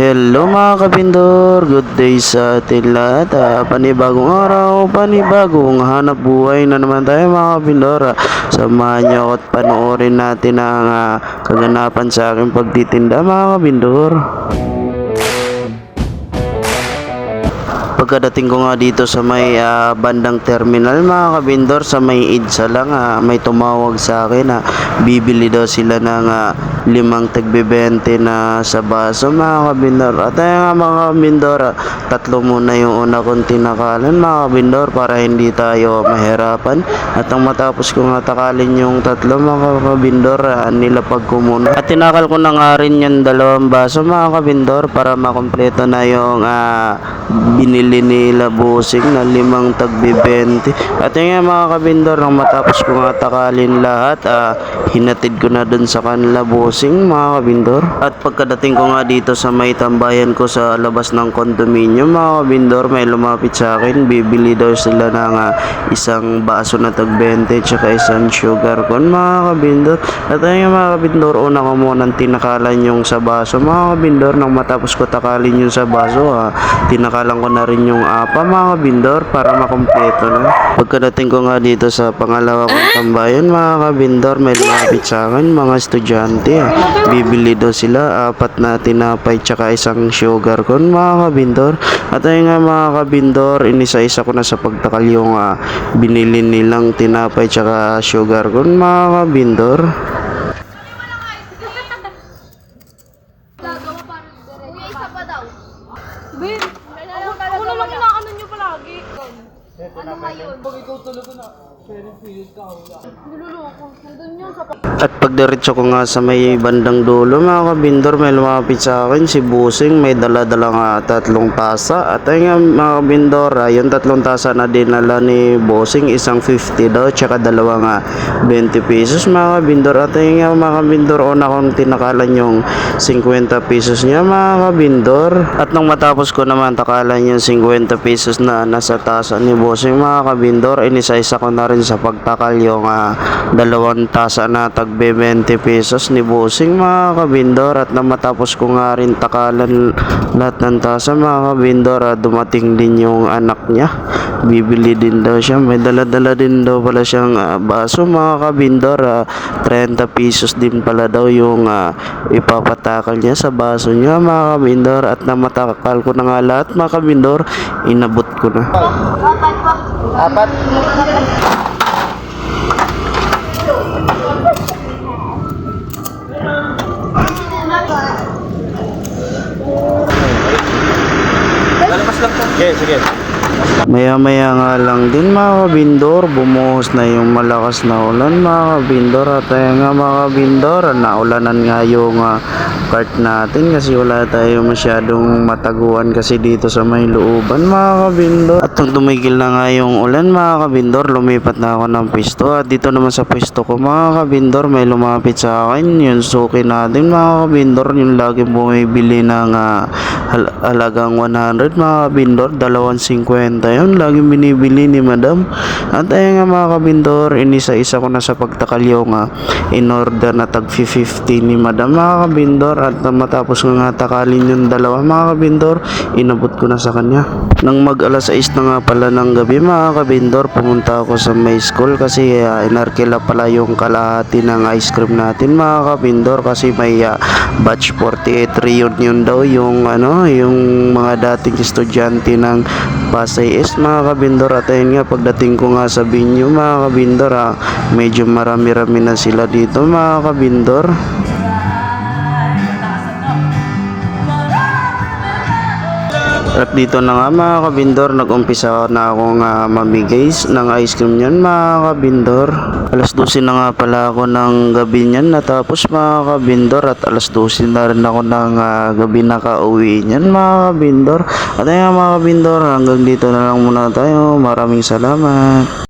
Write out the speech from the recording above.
Hello mga kabindor, good day sa atin lahat. Ah, panibagong araw, panibagong hanap buhay na naman tayo mga kabindor. Ah, samahan niyo at panoorin natin ang ah, kaganapan sa aking pagtitinda mga kabindor. Pagkadating ko nga dito sa may ah, bandang terminal mga kabindor sa may IDSA lang ah, may tumawag sa akin na bibili daw sila ng ah, limang tagbibente na sa baso mga kabindor. At ayun nga mga kabindor ah, tatlo muna yung una kong tinakalan mga kabindor para hindi tayo mahirapan. At ang matapos ko nga takalin yung tatlo mga kabindor ah, nilapag ko muna. At tinakal ko na nga rin yung dalawang baso mga kabindor para makompleto na yung ah, binili nila busing na limang tagbi 20 at yun nga mga kabindor nang matapos ko nga takalin lahat ah, hinatid ko na dun sa kanila busing mga kabindor. At pagkadating ko nga dito sa may tambayan ko sa labas ng condominium mga kabindor may lumapit sa akin bibili daw sila ng ah, isang baso na tag 20 tsaka isang sugar con mga kabindor. At ayun nga mga kabindor una ko munang tinakalan yung sa baso. Mga kabindor nang matapos ko takalin yung sa baso ah, tinakalan ko na rin yung apa mga kabindor para makompleto na. Pagkadating ko nga dito sa pangalawa kong tambayan mga kabindor may lumapit sa akin mga estudyante ah. bibili daw sila apat na tinapay tsaka isang sugar con mga kabindor. At ayun nga mga kabindor inisa-isa ko na sa pagtakal yung ah, binili nilang tinapay tsaka sugar con mga kabindor. Gagawa para Kuya, isa pa daw. Ben, ako, ako na lang inaano nyo palagi. Ano ngayon? Pag ikaw talaga na, At pagdiretso ko nga sa may bandang dulo mga kabindor may lumapit sa akin si Busing. May dala-dala nga tatlong tasa. At ayun nga mga kabindor yung tatlong tasa na dinala ni Busing. Isang 50 daw tsaka dalawa nga 20 pesos mga kabindor. At ayun nga mga kabindor una kong tinakalan yung 50 pesos niya mga kabindor. At nang matapos ko naman takalan yung 50 pesos na nasa tasa ni Busing mga kabindor inisa-isa ko na rin sa pagtakal yung ah, dalawang tasa na tag 20 pesos ni Busing mga kabindor. At nang matapos ko nga rin takalan lahat ng tasa mga kabindor ah, dumating din yung anak niya. Bibili din daw siya. May dala-dala din daw pala siyang ah, baso mga kabindor ah, 30 pesos din pala daw yung ah, ipapatakal niya sa baso niya mga kabindor. At nang matakal ko na nga lahat mga kabindor inabot ko na. Apat 可以随便。吃 sige. Maya-maya nga lang din mga kabindor, bumuhos na yung malakas na ulan mga kabindor at ayun nga mga kabindor, naulanan nga yung ah, cart natin kasi wala tayo masyadong mataguan kasi dito sa may looban mga kabindor. At nung tumigil na nga yung ulan mga kabindor, lumipat na ako ng pwesto at dito naman sa pwesto ko mga kabindor, may lumapit sa akin yung suki natin mga kabindor, yung laging bumibili ng ah, hal- halagang 100 mga kabindor, 250 yun, laging binibili ni madam. At ayun nga mga kabindor, inisa-isa ko na sa pagtakal yung ah, in order na tag 50 ni madam mga kabindor at matapos ko nga takalin yung dalawa mga kabindor, inabot ko na sa kanya. Nang mag alas 6 na nga pala ng gabi mga kabindor, pumunta ako sa may school kasi uh, inarkila pala yung kalahati ng ice cream natin mga kabindor kasi may ah, batch 48 reunion daw yung ano, yung mga dating estudyante ng Pasay East mga kabindor at ayun nga pagdating ko nga sa venue mga kabindor ah, medyo marami-rami na sila dito mga kabindor At dito na nga mga kabindor, nag-umpisa na akong uh, mamigay ng ice cream niyan mga kabindor. Alas 12 na nga pala ako ng gabi niyan natapos mga kabindor at alas 12 na rin ako ng ah, gabi nakauwi niyan mga kabindor. At ayun mga kabindor, hanggang dito na lang muna tayo. Maraming salamat.